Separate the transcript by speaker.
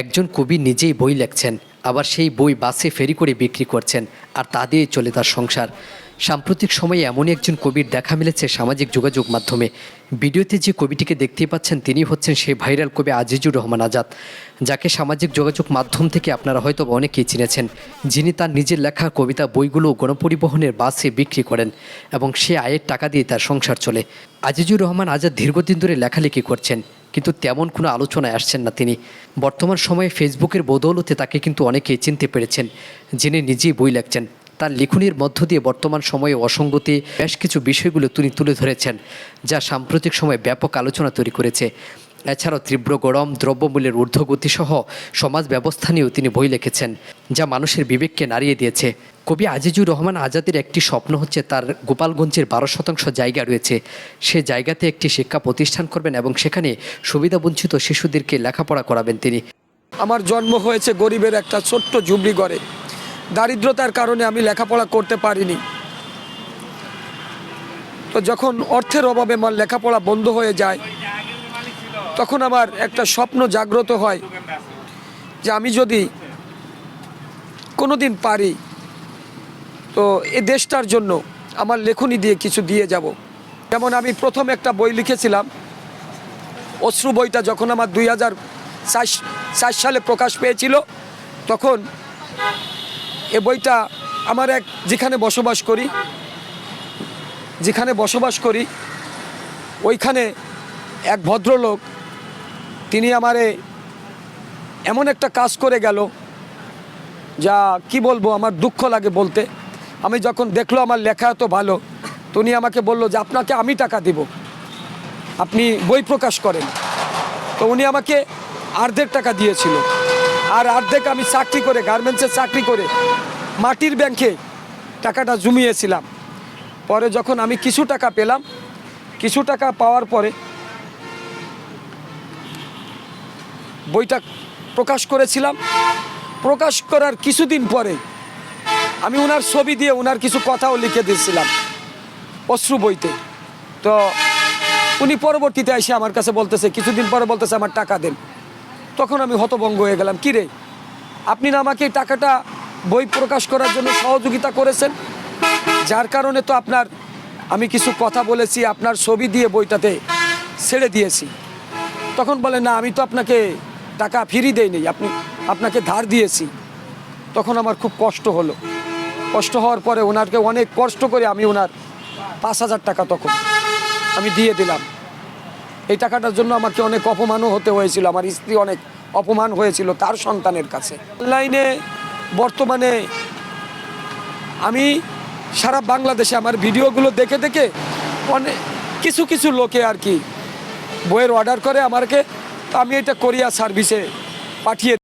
Speaker 1: একজন কবি নিজেই বই লেখছেন, আবার সেই বই বাসে ফেরি করে বিক্রি করছেন, আর তা দিয়ে চলে তার সংসার। সাম্প্রতিক সময়ে এমনই একজন কবির দেখা মিলেছে সামাজিক যোগাযোগ মাধ্যমে। ভিডিওতে যে কবিটিকে দেখতেই পাচ্ছেন, তিনি হচ্ছেন সেই ভাইরাল কবি আজিজুর রহমান আজাদ, যাকে সামাজিক যোগাযোগ মাধ্যম থেকে আপনারা হয়তো অনেকেই চিনেছেন। যিনি তার নিজের লেখা, কবিতা, বইগুলো গণপরিবহনের বাসে বিক্রি করেন এবং সে আয়ের টাকা দিয়ে তার সংসার চলে। আজিজুর রহমান আজাদ দীর্ঘদিন ধরে লেখালেখি করছেন। কিন্তু তেমন কোনো আলোচনায় আসছেন না তিনি। বর্তমান সময়ে ফেসবুকের বদৌলতে তাকে কিন্তু অনেকেই চিনতে পেরেছেন, যিনি নিজেই বই লেখছেন। তার লিখনির মধ্য দিয়ে বর্তমান সময়ে অসঙ্গতি, বেশ কিছু বিষয়গুলো তিনি তুলে ধরেছেন, যা সাম্প্রতিক সময়ে ব্যাপক আলোচনা তৈরি করেছে। এছাড়াও তীব্র গরম, দ্রব্যমূল্যের ঊর্ধ্বগতি সহ সমাজ ব্যবস্থা নিয়েও তিনি বই লিখেছেন, যা মানুষের বিবেককে নাড়িয়ে দিয়েছে। কবি আজিজুর রহমান আজাদের একটি স্বপ্ন হচ্ছে তার গোপালগঞ্জের বারো শতাংশ জায়গা রয়েছে। সে জায়গাতে একটি শিক্ষা প্রতিষ্ঠান করবেন এবং সেখানে সুবিধাবঞ্চিত শিশুদেরকে লেখাপড়া করাবেন তিনি।
Speaker 2: আমার জন্ম হয়েছে গরিবের একটা ছোট্ট ঝুবড়ি ঘরে। দারিদ্রতার কারণে আমি লেখাপড়া করতে পারিনি। তো যখন অর্থের অভাবে আমার লেখাপড়া বন্ধ হয়ে যায়, তখন আমার একটা স্বপ্ন জাগ্রত হয় যে আমি যদি কোনো দিন পারি তো এ দেশটার জন্য আমার লেখনী দিয়ে কিছু দিয়ে যাব। যেমন আমি প্রথম একটা বই লিখেছিলাম, অশ্রু বইটা যখন আমার দুই হাজার চার সালে প্রকাশ পেয়েছিল, তখন এ বইটা আমার এক যেখানে বসবাস করি, যেখানে বসবাস করি, ওইখানে এক ভদ্রলোক, তিনি আমারে এমন একটা কাজ করে গেল, যা কি বলব, আমার দুঃখ লাগে বলতে। আমি যখন দেখল আমার লেখা এত ভালো তো উনি আমাকে বলল যে আপনাকে আমি টাকা দিব। আপনি বই প্রকাশ করেন। তো উনি আমাকে অর্ধেক টাকা দিয়েছিল। আর অর্ধেক আমি চাকরি করে, গার্মেন্টসে চাকরি করে মাটির ব্যাংকে টাকাটা জমিয়েছিলাম। পরে যখন আমি কিছু টাকা পেলাম, কিছু টাকা পাওয়ার পরে বইটা প্রকাশ করেছিলাম। প্রকাশ করার কিছুদিন পরে আমি ওনার ছবি দিয়ে ওনার কিছু কথাও লিখে দিয়েছিলাম অশ্রু বইতে। তো উনি পরবর্তীতে এসে আমার কাছে বলতেছে, কিছুদিন পরে বলতেছে আমার টাকা দেন। তখন আমি হতভঙ্গ হয়ে গেলাম, কি রে, আপনি না আমাকে টাকাটা বই প্রকাশ করার জন্য সহযোগিতা করেছেন? যার কারণে তো আপনার, আমি কিছু কথা বলেছি, আপনার ছবি দিয়ে বইটাতে ছেড়ে দিয়েছি। তখন বলে, না, আমি তো আপনাকে টাকা ফিরি দেইনি, আপনি, আপনাকে ধার দিয়েছি। তখন আমার খুব কষ্ট হলো। কষ্ট হওয়ার পরে ওনারকে অনেক কষ্ট করে আমি ওনার পাঁচ হাজার টাকা তখন আমি দিয়ে দিলাম। এই টাকাটার জন্য আমাকে অনেক অপমানও হতে হয়েছিল, আমার স্ত্রী অনেক অপমান হয়েছিল তার সন্তানের কাছে। অনলাইনে বর্তমানে আমি সারা বাংলাদেশে আমার ভিডিওগুলো দেখে দেখে অনেক কিছু কিছু লোকে আর কি বইয়ের অর্ডার করে আমাকে, আমি এটা কোরিয়া সার্ভিসে পাঠিয়ে